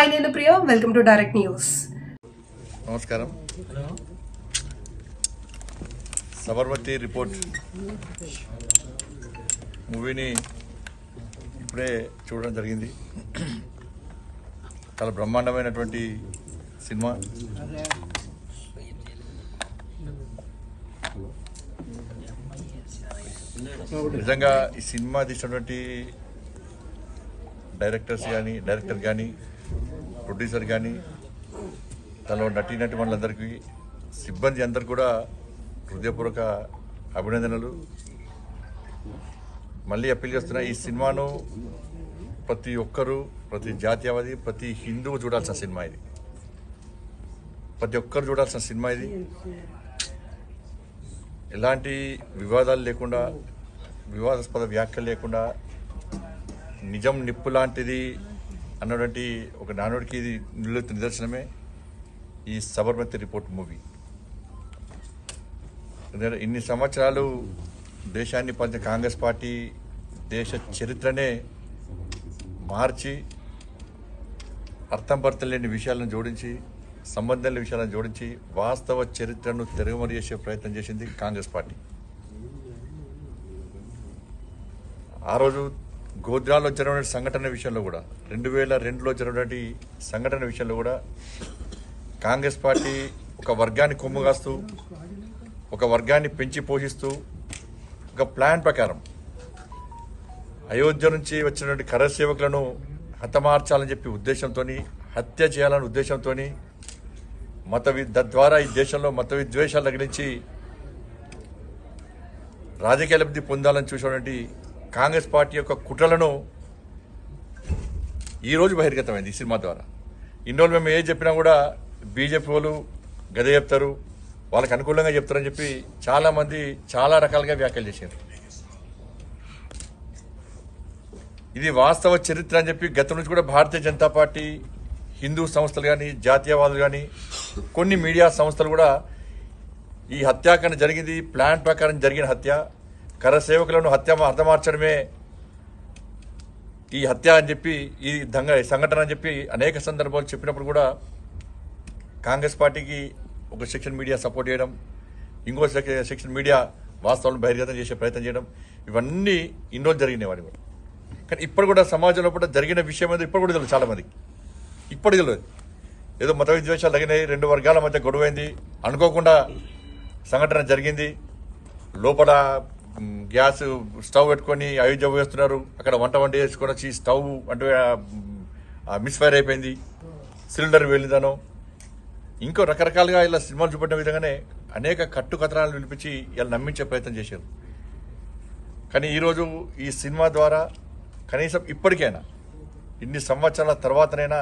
Hi నేను Priya welcome to direct news నమస్కారం. Sabarmati report. మూవీని ఇప్పుడే చూడడం జరిగింది. చాలా బ్రహ్మాండమైనటువంటి సినిమా. నిజంగా ఈ సినిమా తీసినటువంటి డైరెక్టర్స్ కానీ డైరెక్టర్ కానీ ప్రొడ్యూసర్ కానీ తనలో నటీనటి వాళ్ళందరికీ సిబ్బంది అందరు కూడా హృదయపూర్వక అభినందనలు. మళ్ళీ అప్పీల్ చేస్తున్నా ఈ సినిమాను ప్రతి ఒక్కరూ ప్రతి జాతీయవాది ప్రతి హిందువు చూడాల్సిన సినిమా ఇది. ప్రతి ఒక్కరు చూడాల్సిన సినిమా ఇది. ఎలాంటి వివాదాలు లేకుండా వివాదాస్పద వ్యాఖ్యలు లేకుండా నిజం నిప్పు లాంటిది అన్నటువంటి ఒక నానుడికి ఇది నిలుత్తు నిదర్శనమే ఈ సబర్మతి రిపోర్ట్ మూవీ. ఎందుకంటే ఇన్ని సంవత్సరాలు దేశాన్ని పంచ కాంగ్రెస్ పార్టీ దేశ చరిత్రనే మార్చి అర్థం పర్థం లేని విషయాలను జోడించి సంబంధం లేని విషయాలను జోడించి వాస్తవ చరిత్రను తెరుగుమరి చేసే ప్రయత్నం చేసింది కాంగ్రెస్ పార్టీ. ఆ రోజు గోద్రాలో జరిగిన సంఘటన విషయంలో కూడా రెండు వేల రెండులో జరిగినటువంటి సంఘటన విషయంలో కూడా కాంగ్రెస్ పార్టీ ఒక వర్గాన్ని కొమ్ము కాస్తూ ఒక వర్గాన్ని పెంచి పోషిస్తూ ఒక ప్లాన్ ప్రకారం అయోధ్య నుంచి వచ్చినటువంటి కర సేవకులను హతమార్చాలని చెప్పి ఉద్దేశంతో హత్య చేయాలనే ఉద్దేశంతో మత తద్వారా ఈ దేశంలో మత విద్వేషాలు తగిలించి రాజకీయ లబ్ధి పొందాలని చూసినటువంటి కాంగ్రెస్ పార్టీ యొక్క కుట్రలను ఈరోజు బహిర్గతమైంది ఈ సినిమా ద్వారా. ఇన్ని రోజులు మేము ఏం చెప్పినా కూడా బీజేపీ వాళ్ళు గదే చెప్తారు వాళ్ళకి అనుకూలంగా చెప్తారని చెప్పి చాలామంది చాలా రకాలుగా వ్యాఖ్యలు చేశారు. ఇది వాస్తవ చరిత్ర అని చెప్పి గతం నుంచి కూడా భారతీయ జనతా పార్టీ హిందూ సంస్థలు కానీ జాతీయవాదులు కానీ కొన్ని మీడియా సంస్థలు కూడా ఈ హత్యాకాండ జరిగింది ప్లాన్ ప్రకారం జరిగిన హత్య కర సేవకులను హత్య హతమార్చడమే ఈ హత్య అని చెప్పి ఈ దంగ సంఘటన అని చెప్పి అనేక సందర్భాలు చెప్పినప్పుడు కూడా కాంగ్రెస్ పార్టీకి ఒక సెక్షన్ మీడియా సపోర్ట్ చేయడం ఇంకో సెక్షన్ మీడియా వాస్తవాలను బహిర్గతం చేసే ప్రయత్నం చేయడం ఇవన్నీ ఇన్ని రోజులు జరిగినాయి కూడా కానీ ఇప్పుడు కూడా సమాజంలో కూడా జరిగిన విషయం ఏదో ఇప్పుడు కూడా తెలియదు చాలామంది ఇప్పుడు తెలియదు. ఏదో మత విద్వేషాలు తగినాయి రెండు వర్గాల మధ్య గొడవైంది అనుకోకుండా సంఘటన జరిగింది లోపల గ్యాస్ స్టవ్ పెట్టుకొని అయోధ్య వేస్తున్నారు అక్కడ వంట వంట చేసుకొని వచ్చి స్టవ్ అంటే మిస్ఫైర్ అయిపోయింది. సిలిండర్ వెళ్ళిందనో ఇంకో రకరకాలుగా ఇలా సినిమాలు చూపెట్టిన విధంగానే అనేక కట్టు కథనాలు వినిపించి ఇలా నమ్మించే ప్రయత్నం చేశారు. కానీ ఈరోజు ఈ సినిమా ద్వారా కనీసం ఇప్పటికైనా ఇన్ని సంవత్సరాల తర్వాతనైనా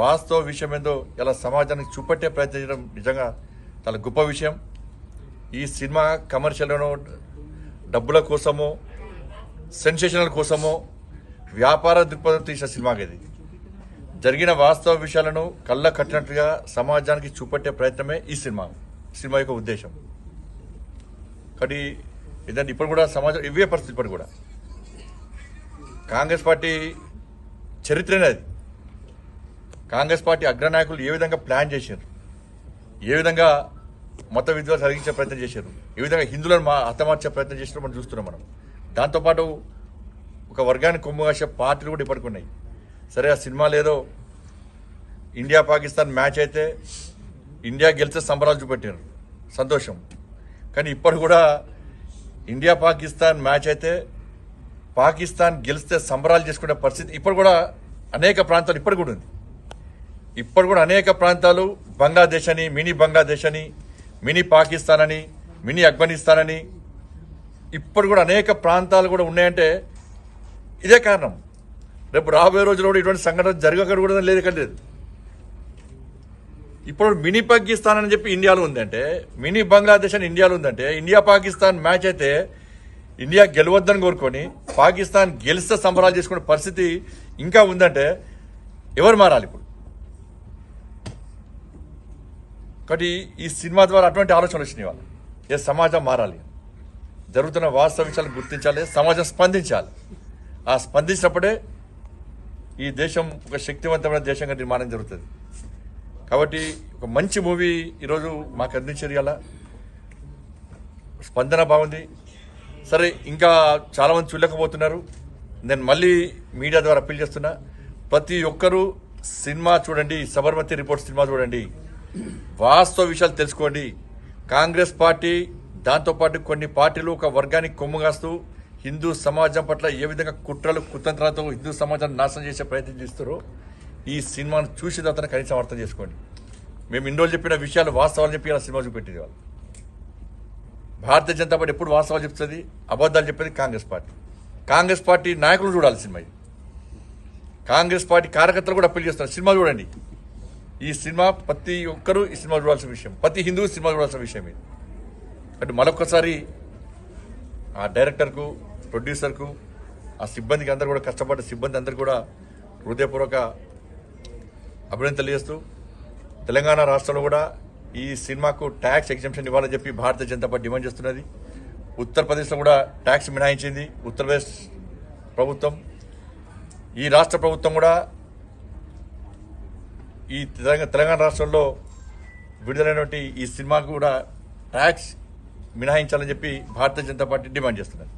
వాస్తవ విషయం ఏందో ఇలా సమాజానికి చూపెట్టే ప్రయత్నం చేయడం నిజంగా చాలా గొప్ప విషయం. ఈ సినిమా కమర్షియల్ను డబ్బుల కోసమో సెన్సేషనల్ కోసమో వ్యాపార దృక్పథం తీసిన సినిమా ఇది జరిగిన వాస్తవ విషయాలను కళ్ళ కట్టినట్టుగా సమాజానికి చూపెట్టే ప్రయత్నమే ఈ సినిమా. సినిమా యొక్క ఉద్దేశం. కాబట్టి ఇదంటే ఇప్పుడు కూడా సమాజం ఇవే పరిస్థితి ఇప్పుడు కూడా. కాంగ్రెస్ పార్టీ చరిత్రనే అది. కాంగ్రెస్ పార్టీ అగ్రనాయకులు ఏ విధంగా ప్లాన్ చేశారు? ఏ విధంగా మత విద్వేషాలు కలిగించే ప్రయత్నం చేశారు. ఈ విధంగా హిందువులను మా హతమార్చే ప్రయత్నం చేసినా మనం చూస్తున్నాం మనం. దాంతోపాటు ఒక వర్గాన్ని కొమ్ము కాసే పార్టీలు కూడా ఇప్పటికి ఉన్నాయి సరే ఆ సినిమా లేదో ఇండియా పాకిస్తాన్ మ్యాచ్ అయితే ఇండియా గెలిచే సంబరాలు చూపెట్టారు. సంతోషం. కానీ ఇప్పుడు కూడా ఇండియా పాకిస్తాన్ మ్యాచ్ అయితే పాకిస్తాన్ గెలిస్తే సంబరాలు చేసుకునే పరిస్థితి ఇప్పుడు కూడా అనేక ప్రాంతాలు ఇప్పుడు కూడా ఉంది. ఇప్పుడు కూడా అనేక ప్రాంతాలు బంగ్లాదేశ్ అని మినీ బంగ్లాదేశ్ అని మినీ పాకిస్తాన్ అని మినీ ఆఫ్ఘనిస్తాన్ అని ఇప్పుడు కూడా అనేక ప్రాంతాలు కూడా ఉన్నాయంటే ఇదే కారణం. రేపు రాబోయే రోజుల్లో కూడా ఇటువంటి సంఘటన జరగకూడదని లేదు ఇక్కడ లేదు. ఇప్పుడు మినీ పాకిస్తాన్ అని చెప్పి ఇండియాలో ఉందంటే మినీ బంగ్లాదేశ్ అని ఇండియాలో ఉందంటే ఇండియా పాకిస్తాన్ మ్యాచ్ అయితే ఇండియా గెలవద్దని కోరుకొని పాకిస్తాన్ గెలిస్తే సంబరాలు చేసుకునే పరిస్థితి ఇంకా ఉందంటే ఎవరు మారాలి ఇప్పుడు? కాబట్టి ఈ సినిమా ద్వారా అటువంటి ఆలోచనలు వచ్చినాయి వాళ్ళు ఏ సమాజం మారాలి? జరుగుతున్న వాస్తవ విషయాలు గుర్తించాలి సమాజం స్పందించాలి. ఆ స్పందించినప్పుడే ఈ దేశం ఒక శక్తివంతమైన దేశంగా నిర్మాణం జరుగుతుంది. కాబట్టి ఒక మంచి మూవీ ఈరోజు మాకు అందించారు ఇలా స్పందన బాగుంది. సరే ఇంకా చాలామంది చూడలేకపోతున్నారు. నేను మళ్ళీ మీడియా ద్వారా అప్పీల్ చేస్తున్నా. ప్రతి ఒక్కరూ సినిమా చూడండి సబర్మతి రిపోర్ట్ సినిమా చూడండి. వాస్తవ విషయాలు తెలుసుకోండి. కాంగ్రెస్ పార్టీ దాంతోపాటు కొన్ని పార్టీలు ఒక వర్గానికి కొమ్ముగాస్తూ హిందూ సమాజం పట్ల ఏ విధంగా కుట్రలు కుతంత్రాలతో హిందూ సమాజాన్ని నాశనం చేసే ప్రయత్నం చేస్తారో ఈ సినిమాను చూసి తర్వాత కనీసం అర్థం చేసుకోండి. మేము ఇన్ని రోజులు చెప్పిన విషయాలు వాస్తవాలు చెప్పి ఇలా సినిమా చూపెట్టేది వాళ్ళు. భారతీయ జనతా పార్టీ ఎప్పుడు వాస్తవాలు చెప్తుంది అబద్ధాలు చెప్పేది కాంగ్రెస్ పార్టీ. కాంగ్రెస్ పార్టీ నాయకులు చూడాలి సినిమా. కాంగ్రెస్ పార్టీ కార్యకర్తలు కూడా అప్పీల్ చేస్తున్నారు. సినిమా చూడండి. ఈ సినిమా ప్రతి ఒక్కరూ ఈ సినిమా చూడాల్సిన విషయం. ప్రతి హిందూ సినిమా చూడాల్సిన విషయం ఇది అంటే మరొకసారి ఆ డైరెక్టర్కు ప్రొడ్యూసర్కు ఆ సిబ్బందికి అందరు కూడా కష్టపడ్డ సిబ్బంది అందరు కూడా హృదయపూర్వక అభినందన తెలియజేస్తూ తెలంగాణ రాష్ట్రంలో కూడా ఈ సినిమాకు ట్యాక్స్ ఎగ్జంప్షన్ ఇవ్వాలని చెప్పి భారతీయ జనతా పార్టీ డిమాండ్ చేస్తున్నది. ఉత్తరప్రదేశ్లో కూడా ట్యాక్స్ మినహాయించింది. ఉత్తరప్రదేశ్ ప్రభుత్వం. ఈ రాష్ట్ర ప్రభుత్వం కూడా ఈ తెలంగాణ తెలంగాణ రాష్ట్రంలో విడుదలైనటువంటి ఈ సినిమాకు కూడా ట్యాక్స్ మినహాయించాలని చెప్పి భారతీయ జనతా పార్టీ డిమాండ్ చేస్తున్నారు.